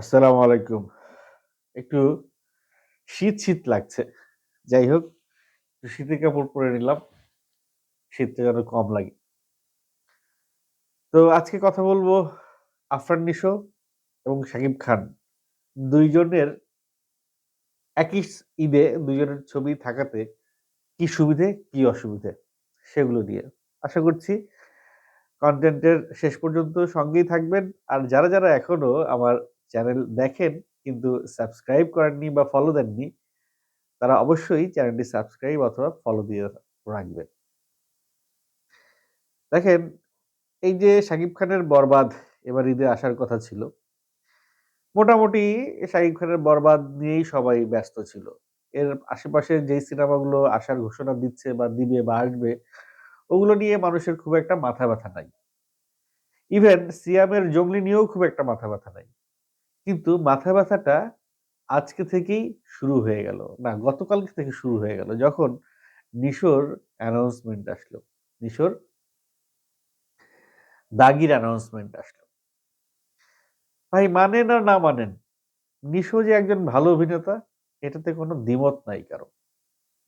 আসসালামু আলাইকুম। একটু শীত, শীত লাগছে। যাই হোক, শীতের কাপড় পরে নিলাম। শীতটা যেন কম লাগে। তো আজকে কথা বলব আফরান নিশো এবং শাকিব খান দুইজনের একই ঈদে ২ জনের ছবি থাকাতে কি সুবিধে, কি অসুবিধে সেগুলো নিয়ে। আশা করছি কন্টেন্টের শেষ পর্যন্ত সঙ্গেই থাকবেন। আর যারা, যারা এখনও আমার চ্যানেল দেখেন কিন্তু সাবস্ক্রাইব করেননি বা ফলো দেননি, তারা অবশ্যই চ্যানেলটি সাবস্ক্রাইব অথবা ফলো দিয়ে রাখবেন। দেখেন, এই যে শাকিব খানের 'বরবাদ' এবার ঈদে আসার কথা ছিল। মোটামুটি শাকিব খানের 'বরবাদ' নিয়েই সবাই ব্যস্ত ছিল। এর আশেপাশে যেই সিনেমাগুলো আসার ঘোষণা দিচ্ছে বা দিবে বা আসবে, ওগুলো নিয়ে মানুষের খুব একটা মাথা ব্যথা নাই। ইভেন সিয়ামের 'জঙ্গলি' নিয়েও খুব একটা মাথা ব্যথা নাই। কিন্তু মাথা ব্যাথাটা আজকে থেকেই শুরু হয়ে গেল। না, গতকালকে থেকে শুরু হয়ে গেল। যখন নিশোর অ্যানাউন্সমেন্ট আসলো। নিশোর 'দাগির' অ্যানাউন্সমেন্ট আসলো। ভাই মানেন আর না মানেন, নিশো যে একজন ভালো অভিনেতা, এটাতে কোনো দ্বিমত নাই কারও।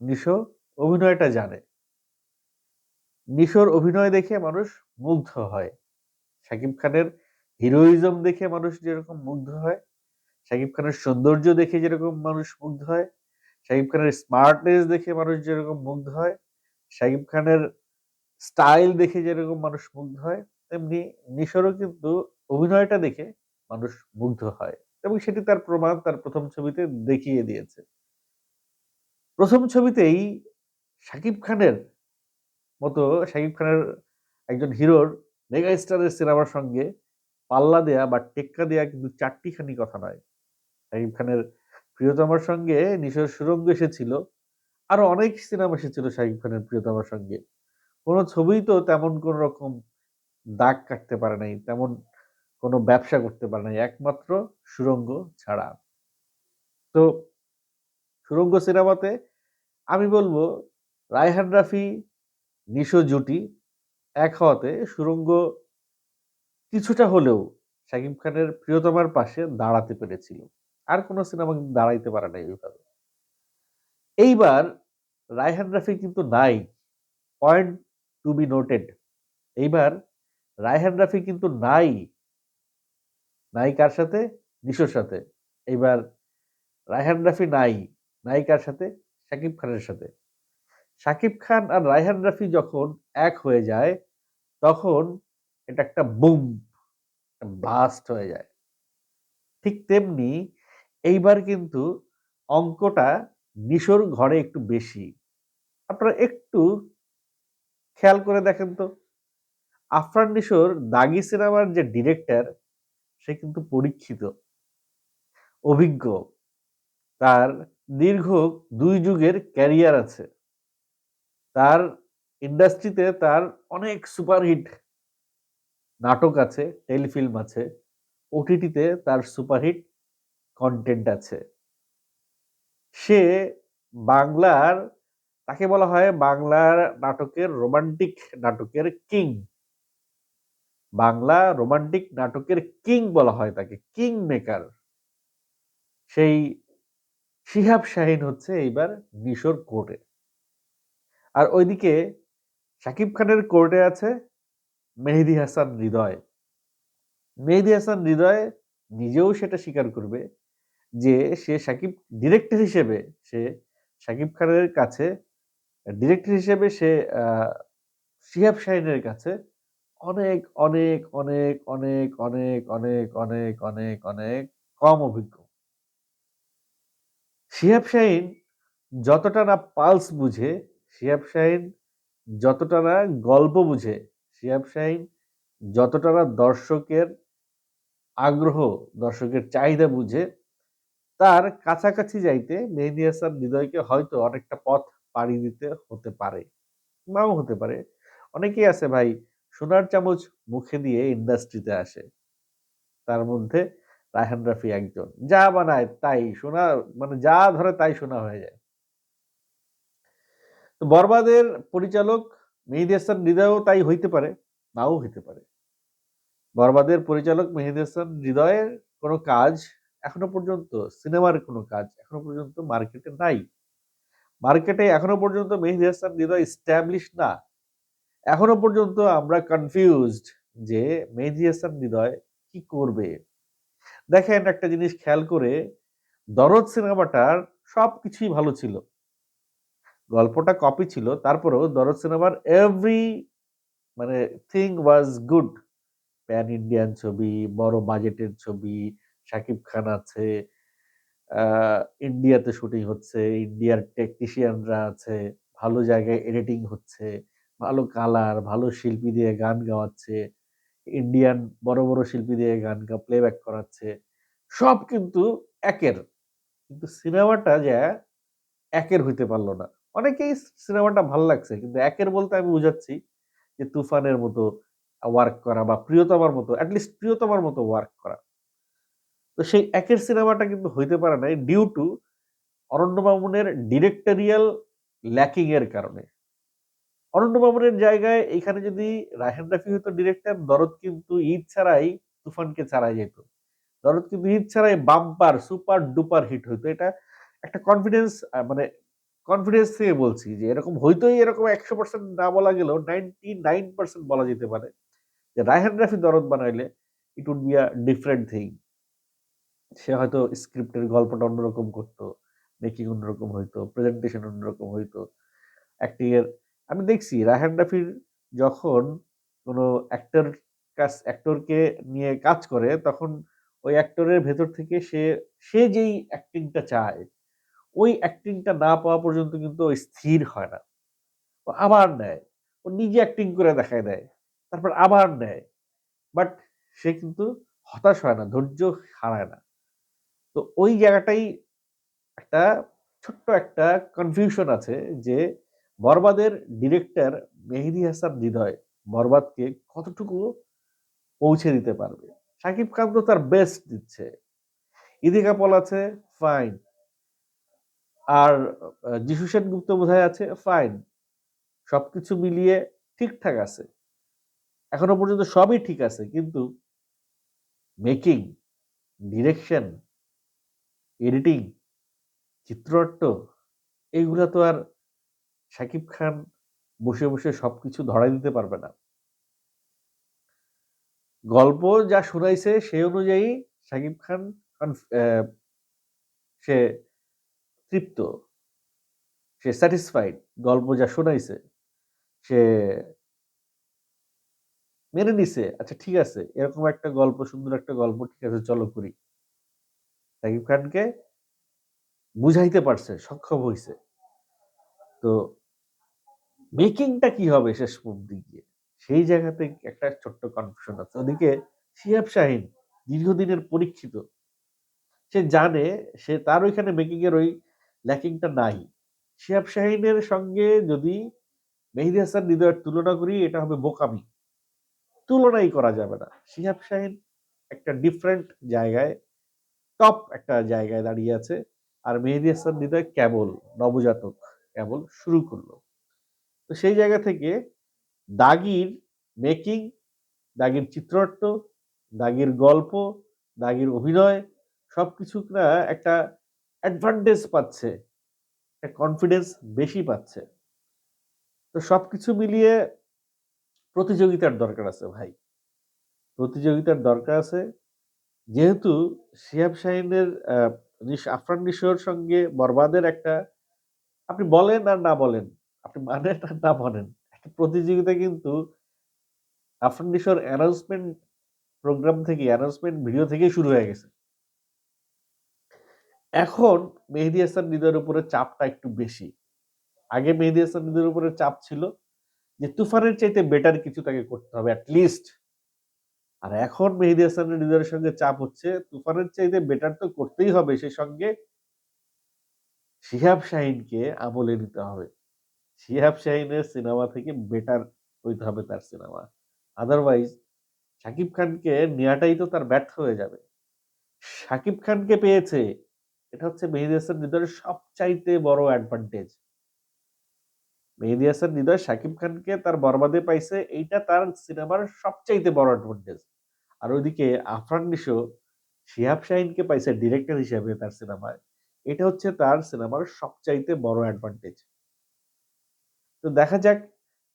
নিশো অভিনয়টা জানে। নিশোর অভিনয় দেখে মানুষ মুগ্ধ হয়। শাকিব খানের হিরোইজম দেখে মানুষ যেরকম মুগ্ধ হয়, শাকিব খানের সৌন্দর্য দেখে যেরকম মানুষ মুগ্ধ হয়, শাকিব খানের স্মার্টনেস দেখে মানুষ যেরকম মুগ্ধ হয়, শাকিব খানের স্টাইল দেখে যেরকম মানুষ মুগ্ধ হয়, তেমনি নিশোরও কিন্তু অভিনয়টা দেখে মানুষ মুগ্ধ হয়। এবং সেটি তার প্রমাণ তার প্রথম ছবিতে দেখিয়ে দিয়েছে। প্রথম ছবিতেই শাকিব খানের মতো শাকিব খানের একজন হিরোর মেগা স্টারের সিনেমার সঙ্গে পাল্লা দেয়া বা টেক্কা দেয়া কিন্তু চারটিখানি কথা নয়। শাকিব খানের 'প্রিয়তমার' সঙ্গে নিশোর সুরঙ্গ এসেছিল। আরও অনেক সিনেমা এসেছিল শাকিব খানের 'প্রিয়তমার' সঙ্গে। কোন ছবিই তো তেমন কোন রকম দাগ কাটতে পারে নাই। তেমন কোনো ব্যবসা করতে পারে নাই। একমাত্র সুরঙ্গ ছাড়া। তো সুরঙ্গ সিনেমাতে আমি বলব রায়হান রাফি, নিশো জুটি এক হওয়াতে 'সুড়ঙ্গ' কিছুটা হলেও শাকিব খানের 'প্রিয়তমার' পাশে দাঁড়াতে পেরেছিল। আর কোন সিনেমা কিন্তু দাঁড়াইতে পারে নাই ওইভাবে। এইবার রায়হান রাফি কিন্তু নাই। Point to be noted. এইবার রায়হান রাফি কিন্তু নাই। নাই কার সাথে? নিশোর সাথে। এইবার রায়হান রাফি নাই। নাই কার সাথে? শাকিব খানের সাথে। শাকিব খান আর রায়হান রাফি যখন এক হয়ে যায়, তখন এটা একটা বুম! ব্লাস্ট হয়ে যায়। ঠিক তেমনি এইবার কিন্তু অঙ্কটা নিশোর ঘরে একটু বেশি। আপনারা একটু খেয়াল করে দেখেন তো। আফরান নিশোর 'দাগি' সিনেমার যে ডিরেক্টর, সে কিন্তু পরীক্ষিত। অভিজ্ঞ। তার দীর্ঘ দুই যুগের ক্যারিয়ার আছে। তার ইন্ডাস্ট্রিতে তার অনেক সুপারহিট নাটক আছে, টেলিফিল্ম আছে। ওটিটিতে তার সুপারহিট কন্টেন্ট আছে। সে বাংলার তাকে বলা হয় বাংলার নাটকের রোমান্টিক নাটকের কিং। বাংলা রোমান্টিক নাটকের কিং বলা হয় তাকে। King maker. সেই শিহাব শাহীন হচ্ছে এইবার নিশোর কোর্টে। আর ওইদিকে শাকিব খানের কোর্টে আছে মেহেদী হাসান হৃদয়। মেহেদি হাসান হৃদয় নিজেও সেটা স্বীকার করবে যে সে শাকিব ডিরেক্টর হিসেবে সে শাকিব খানের কাছে ডিরেক্টর হিসেবে সে শিহাব শাহীনের কাছে অনেক, অনেক, অনেক, অনেক, অনেক, অনেক, অনেক, অনেক, অনেক কম অভিজ্ঞ। শিহাব শাহীন যতটা না পালস বুঝে, শিহাব শাহীন যতটা না গল্প বুঝে, শিহাব শাহীন যতটা না দর্শকের আগ্রহ, দর্শকের চাহিদা বুঝে, তার কাছাকাছি যাইতে মেহেদী হাসান হৃদয়কে হয়তো অনেকটা পথ পাড়ি দিতে হতে পারে। নাও হতে পারে। অনেকেই আছে ভাই সোনার চামচ মুখে দিয়ে ইন্ডাস্ট্রিতে আসে। তার মধ্যে রায়হান রাফি একজন। যা বানায় তাই সোনা মানে যা ধরে তাই সোনা হয়ে যায়। তো 'বরবাদের' পরিচালক মেহেদী হাসান হৃদয়ও তাই হইতে পারে, নাও হইতে পারে। 'বরবাদের' পরিচালক মেহেদী হাসান হৃদয়ের কোনো কাজ এখনও পর্যন্ত সিনেমার কোনো কাজ এখনও পর্যন্ত মার্কেটে নাই। মার্কেটে এখনও পর্যন্ত মেহেদী হাসান হৃদয় স্ট্যাবলিশ না। এখনও পর্যন্ত আমরা কনফিউজড যে মেহেদী হাসান হৃদয় কি করবে। দেখেন একটা জিনিস খেয়াল করে দরদ সিনেমাটার সব কিছুই ভালো ছিল। গল্পটা কপি ছিল, তারপরেও দরদ সিনেমার এভরি মানে thing was good pan Indian ছবি, বড় বাজেটের ছবি শাকিব খান আছে ইন্ডিয়াতে শুটিং হচ্ছে ইন্ডিয়ার টেকনিশিয়ানরা আছে, ভালো জায়গায় এডিটিং হচ্ছে, ভালো কালার ভালো শিল্পী দিয়ে গান গাওয়াচ্ছে ইন্ডিয়ান বড় বড় শিল্পী দিয়ে গান গা প্লেব্যাক করাচ্ছে, সব কিন্তু একের। কিন্তু সিনেমাটা যা একের হইতে পারল না। অনেকেই সিনেমাটা ভালো লাগছে, কিন্তু একের বলতে আমি বুঝাচ্ছি যে তুফানের মতো ওয়ার্ক করা বা প্রিয়তমার মতো অ্যাটলিস্ট প্রিয়তমার মতো ওয়ার্ক করা। তো সেই একের সিনেমাটা কিন্তু হইতে পারে নাই ডিউ টু অরণ্য মামুনের ডিরেক্টরিয়াল ল্যাকিং এর কারণে। অরণ্য মামুনের জায়গায় এখানে যদি রাহেন রাফি হতো ডিরেক্টর দরদ কিন্তু ঈদ ছাড়াই তুফানকে ছাড়াই যেত। দরদ কিন্তু ঈদ ছাড়াই বাম্পার সুপার ডুপার হিট হইতো। এটা একটা কনফিডেন্স মানে কনফিডেন্স থেকে বলছি যে এরকম হইতোই এরকম একশো পার্সেন্ট না বলা গেলেও নাইনটি নাইন পার্সেন্ট বলা যেতে পারে যে রায়হান রাফি দরদ বানাইলে it would be a different thing সে হয়তো স্ক্রিপ্টের গল্পটা অন্যরকম করতো মেকিং অন্যরকম হইতো প্রেজেন্টেশন অন্যরকম হইতো। অ্যাক্টিং এর আমি দেখছি রায়হান রাফির যখন কোনো অ্যাক্টর কাজ অ্যাক্টরকে নিয়ে কাজ করে, তখন ওই অ্যাক্টরের ভেতর থেকে সে সে যেই অ্যাক্টিংটা চায় ওই অ্যাক্টিংটা না পাওয়া পর্যন্ত কিন্তু ও স্থির হয় না। ও আবার নেয়, ও নিজে অ্যাক্টিং করে দেখায় দেয়, তারপর আবার নেয়। বাট সে কিন্তু হতাশ হয় না, ধৈর্য হারায় না। তো ওই জায়গাটাই একটা ছোট্ট একটা কনফিউশন আছে যে বরবাদের ডিরেক্টর মেহেদি হাসান হৃদয় বরবাদকে কতটুকু পৌঁছে দিতে পারবে? সাকিব খান তো তার বেস্ট দিচ্ছে। ইদিকা পল আছে ফাইন আর যিশু সেনগুপ্ত বোধহয় আছে? ফাইন সবকিছু মিলিয়ে ঠিকঠাক আছে। এখনও পর্যন্ত সবই ঠিক আছে, কিন্তু মেকিং ডিরেকশন এডিটিং চিত্রনাট্য এইগুলা তো আর শাকিব খান বসে বসে সবকিছু ধরাই দিতে পারবে না। গল্প যা শোনাইছে সেই অনুযায়ী শাকিব খান সে তৃপ্ত। সে স্যাটিসফাইড গল্প যা শোনাইছে, সে মেনে নিছে আচ্ছা ঠিক আছে, এরকম একটা গল্প, সুন্দর একটা গল্প, ঠিক আছে, চলো করি। শাকিব খানকে বুঝাইতে পারছে, সক্ষম হইছে। তো মেকিংটা কি হবে শেষ অব্দি গিয়ে? সেই জায়গাতে একটা ছোট্ট কনফিউশন আছে। ওদিকে শিহাব শাহিন দীর্ঘদিনের পরীক্ষিত। সে জানে, সে তার ওইখানে মেকিং এর ওই ল্যাকিংটা নাই। শিহাব শাহিনের সঙ্গে যদি মেহেদি হাসান হৃদয়ের তুলনা করি, এটা হবে বোকামি। তুলনাই করা যাবে না। শিহাব শাহিন একটা ডিফারেন্ট জায়গায় টপ একটা জায়গায় দাঁড়িয়ে আছে আর মেহেদি হাসান হৃদয় কেবল নবজাতক, কেবল শুরু করল। তো সেই জায়গা থেকে দাগির মেকিং দাগির চিত্রনাট্য দাগির গল্প, দাগির অভিনয় সবকিছু না একটা অ্যাডভান্টেজ পাচ্ছে, একটা কনফিডেন্স বেশি পাচ্ছে। তো সবকিছু মিলিয়ে প্রতিযোগিতার দরকার আছে ভাই। প্রতিযোগিতার দরকার আছে, যেহেতু শিহাব শাহিনের আফরান নিশোর সঙ্গে বরবাদের একটা, আপনি বলেন আর না বলেন, আপনি মানেন আর না মানেন, একটা প্রতিযোগিতা কিন্তু আফরান নিশোর অ্যানাউন্সমেন্ট প্রোগ্রাম থেকে অ্যানাউন্সমেন্ট ভিডিও থেকেই শুরু হয়ে গেছে। এখন মেহেদি হাসান হৃদয়ের উপরে চাপটা একটু বেশি। আগে মেহেদি হাসান হৃদয়ের উপরে চাপ ছিল যে তুফানের চাইতে বেটার কিছু তাকে করতে হবে লিস্ট আর এখন মেহেদি হাসানের হৃদয়ের সঙ্গে চাপ হচ্ছে, তুফানের চাইতে বেটার তো করতেই হবে সেই সঙ্গে। শিহাব শাহিনকে আমলে নিতে হবে। শিহাব শাহিনের সিনেমা থেকে বেটার হইতে হবে তার সিনেমা আদারওয়াইজ শাকিব খানকে নেওয়াটাই তো তার ব্যর্থ হয়ে যাবে। শাকিব খানকে পেয়েছে এটা হচ্ছে মেহেদি হাসান হৃদয়ের সবচাইতে বড় অ্যাডভান্টেজ মেহেদি হাসান হৃদয় শাকিব খানকে তার বরবাদে পাইছে, এইটা তার সিনেমার সবচাইতে বড় অ্যাডভান্টেজ আর ওইদিকে আফরান নিশো শিহাব শাহিনকে পাইছে ডিরেক্টর হিসেবে তার সিনেমায়। এটা হচ্ছে তার সিনেমার সবচাইতে বড় অ্যাডভান্টেজ তো দেখা যাক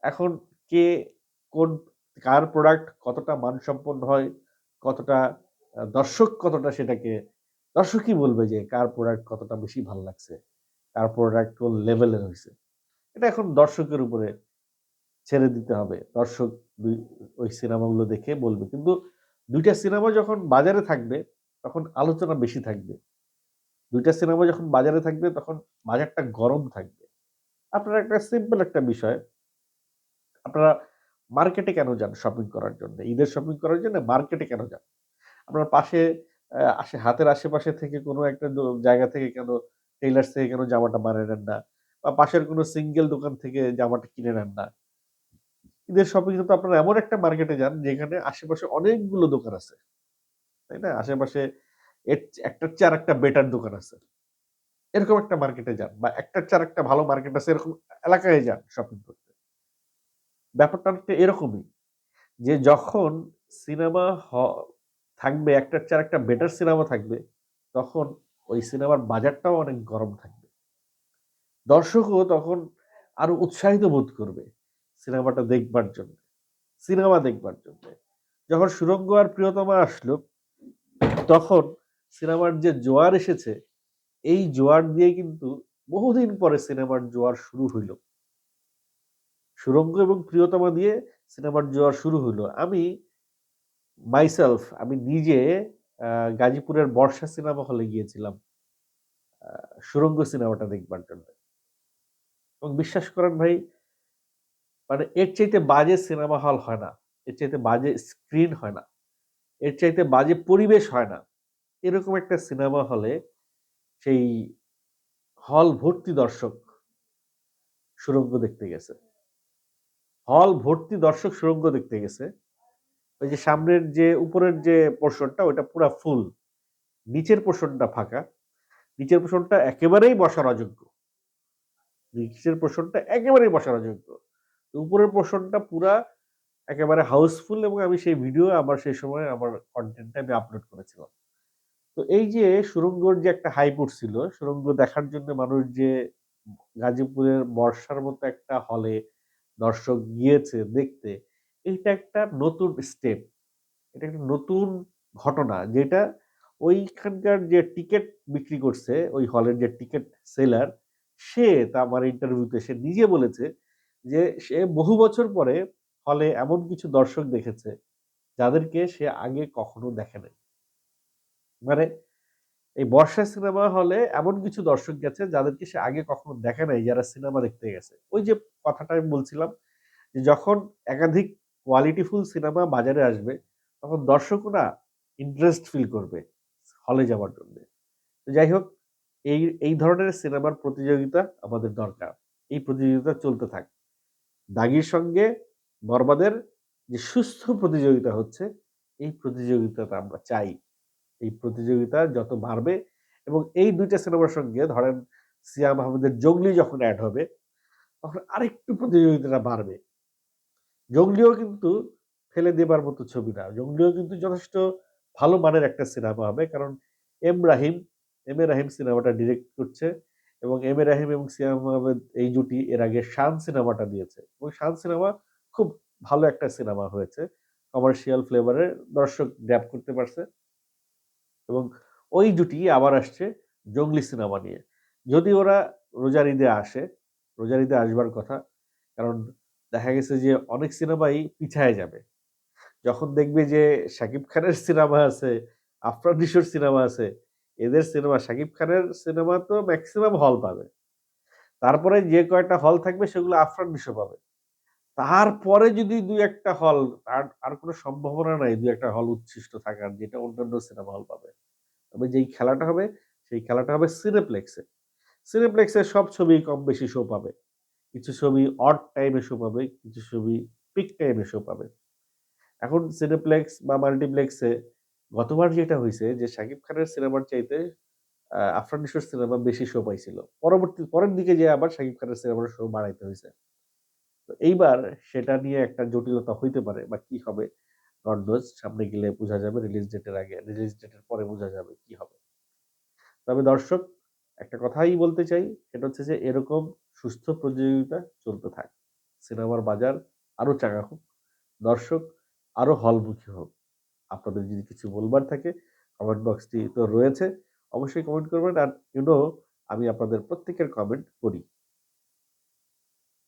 এখন কে কোন, কার প্রোডাক্ট কতটা মানসম্পন্ন হয়, কতটা দর্শক কতটা সেটাকে দর্শকই বলবে যে কার প্রোডাক্ট কতটা বেশি ভালো লাগছে? কার প্রোডাক্ট কোন লেভেলের হয়েছে? এটা এখন দর্শকের উপরে ছেড়ে দিতে হবে। দর্শক দুই, ওই সিনেমাগুলো দেখে বলবে। কিন্তু দুইটা সিনেমা যখন বাজারে থাকবে, তখন আলোচনা বেশি থাকবে। দুইটা সিনেমা যখন বাজারে থাকবে, তখন বাজারটা গরম থাকবে। আপনার একটা সিম্পল একটা বিষয়। আপনারা মার্কেটে কেন যান শপিং করার জন্য? ঈদের শপিং করার জন্য মার্কেটে কেন যান? আপনার পাশে আসে, হাতের আশেপাশে থেকে কোনো একটা জায়গা থেকে কেন টেইলার্স থেকে কেন জামাটা বানিয়ে নেন না? বা পাশের কোনো সিঙ্গেল দোকান থেকে জামাটা কিনে নেন না? ঈদের শপিং তো আপনারা এমন একটা মার্কেটে যান, যেখানে আশেপাশে অনেকগুলো দোকান আছে। তাই না? আশেপাশে একটার চেয়ে আর একটা বেটার দোকান আছে। এরকম একটা মার্কেটে যান বা একটার চার একটা ভালো মার্কেট আছে, এরকম এলাকায় যান শপিং করতে। ব্যাপারটা অনেকটা এরকমই যে যখন সিনেমা থাকবে, একটার চার একটা বেটার সিনেমা থাকবে, তখন ওই সিনেমার বাজারটাও অনেক গরম থাকবে। দর্শকও তখন আরও উৎসাহিত বোধ করবে সিনেমাটা দেখবার জন্য সিনেমা দেখবার জন্য। যখন সুরঙ্গ আর প্রিয়তমা আসলো, তখন সিনেমার যে জোয়ার এসেছে, এই জোয়ার দিয়ে কিন্তু বহুদিন পরে সিনেমার জোয়ার শুরু হইল। সুরঙ্গ এবং প্রিয়তমা দিয়ে সিনেমার জোয়ার শুরু হইল। আমি মাইসেলফ আমি নিজে গাজীপুরের বর্ষা সিনেমা হলে গিয়েছিলাম। সুরঙ্গ সিনেমাটা দেখবার জন্য। এবং বিশ্বাস করেন ভাই মানে এর চাইতে বাজে সিনেমা হল হয় না। এর চাইতে বাজে স্ক্রিন হয় না। এর চাইতে বাজে পরিবেশ হয় না। এরকম একটা সিনেমা হলে সেই হল ভর্তি দর্শক সুরঙ্গ দেখতে গেছে। হল ভর্তি দর্শক সুরঙ্গ দেখতে গেছে। ওই যে সামনের যে উপরের যে পোর্শনটা ওটা পুরা ফুল নিচের পোর্শনটা ফাঁকা। নিচের পোর্শনটা একেবারেই বসার অযোগ্য নিচের পোর্শনটা একেবারেই বসার অযোগ্য উপরের পোর্শনটা পুরা একেবারে হাউসফুল এবং আমি সেই ভিডিও আমার সেই সময় আমার কন্টেন্টটা আমি আপলোড করেছিলাম। তো এই যে সুরঙ্গর যে একটা হাইপ উঠছিল, সুরঙ্গ দেখার জন্য মানুষ যে গাজীপুরের বর্ষার মতো একটা হলে দর্শক গিয়েছে দেখতে এটা একটা নতুন স্টেপ এটা একটা নতুন ঘটনা যেটা ওইখানকার যে টিকিট বিক্রি করছে, ওই হলের যে টিকিট সেলার সে তা আমার ইন্টারভিউতে সে নিজে বলেছে যে সে বহু বছর পরে হলে এমন কিছু দর্শক দেখেছে যাদেরকে সে আগে কখনো দেখে নাই। মানে এই বর্ষা সিনেমা হলে এমন কিছু দর্শক গেছে যাদেরকে সে আগে কখনো দেখে নাই, যারা সিনেমা দেখতে গেছে। ওই যে কথাটা আমি বলছিলাম যে যখন একাধিক কোয়ালিটিফুল সিনেমা বাজারে আসবে, তখন দর্শকরা ইন্টারেস্ট ফিল করবে হলে যাওয়ার জন্য। যাই হোক, এই এই ধরনের সিনেমার প্রতিযোগিতা আমাদের দরকার। এই প্রতিযোগিতা চলতে থাক। দাগির সঙ্গে বরবাদের যে সুস্থ প্রতিযোগিতা হচ্ছে, এই প্রতিযোগিতাটা আমরা চাই। এই প্রতিযোগিতা যত বাড়বে এবং এই দুইটা সিনেমার সঙ্গে ধরেন সিয়াম আহমেদের জঙ্গলি যখন অ্যাড হবে, তখন আরেকটু প্রতিযোগিতাটা বাড়বে। জঙ্গলিও কিন্তু ফেলে দেবার মতো ছবি না। জঙ্গলিও কিন্তু যথেষ্ট ভালো মানের একটা সিনেমা হবে। কারণ এম রাহিম, এম এ রাহিম সিনেমাটা ডিরেক্ট করছে এবং এম এ রাহিম এবং সিয়াম আহমেদ এই জুটি এর আগে শান সিনেমাটা দিয়েছে। এবং শান সিনেমা খুব ভালো একটা সিনেমা হয়েছে। কমার্শিয়াল ফ্লেভারে দর্শক গ্র্যাপ করতে পারছে। এবং ওই জুটি আবার আসছে জঙ্গলি সিনেমা নিয়ে। যদি ওরা রোজার ঈদে আসে, রোজার ঈদে আসবার কথা, কারণ দেখা গেছে যে অনেক সিনেমাই পিছায় যাবে। যখন দেখবে যে শাকিব খানের সিনেমা আছে, আফরান নিশোর সিনেমা আছে, এদের সিনেমা, শাকিব খানের সিনেমা তো ম্যাক্সিমাম হল পাবে। তারপরে যে কয়েকটা হল থাকবে, সেগুলো আফরান নিশো পাবে। তারপরে যদি দুই একটা হল আর আর কোনো সম্ভাবনা নাই দুই একটা হল উচ্ছিষ্ট থাকার, যেটা অন্যান্য সিনেমা হল পাবে। তবে যেই খেলাটা হবে, সেই খেলাটা হবে সিনেপ্লেক্সে সিনেপ্লেক্সে সব ছবি কম বেশি শো পাবে। কিছু ছবি অড টাইমে শো পাবে, কিছু ছবি পিক টাইমে শো পাবে। এখন সিনেপ্লেক্স বা মাল্টিপ্লেক্সে গতবার যেটা হয়েছে যে শাকিব খানের সিনেমার চাইতে আফরান সিনেমা বেশি শো পাইছিল। পরবর্তী, পরের দিকে যে আবার শাকিব খানের সিনেমার শো বাড়াইতে হয়েছে তো এইবার সেটা নিয়ে একটা জটিলতা হইতে পারে বা কি হবে নোজ সামনে গেলে বোঝা যাবে রিলিজ ডেটের আগে রিলিজ ডেটের পরে বোঝা যাবে কি হবে। তবে দর্শক, একটা কথাই বলতে চাই, সেটা হচ্ছে যে এরকম সুস্থ প্রতিযোগিতা চলতে থাক। সিনেমার বাজার আরও চাঙা হোক। দর্শক আরও হলমুখী হোক। আপনাদের যদি কিছু বলবার থাকে কমেন্ট বক্সটি তো রয়েছে। অবশ্যই কমেন্ট করবেন। আর ইউনো আমি আপনাদের প্রত্যেকের কমেন্ট করি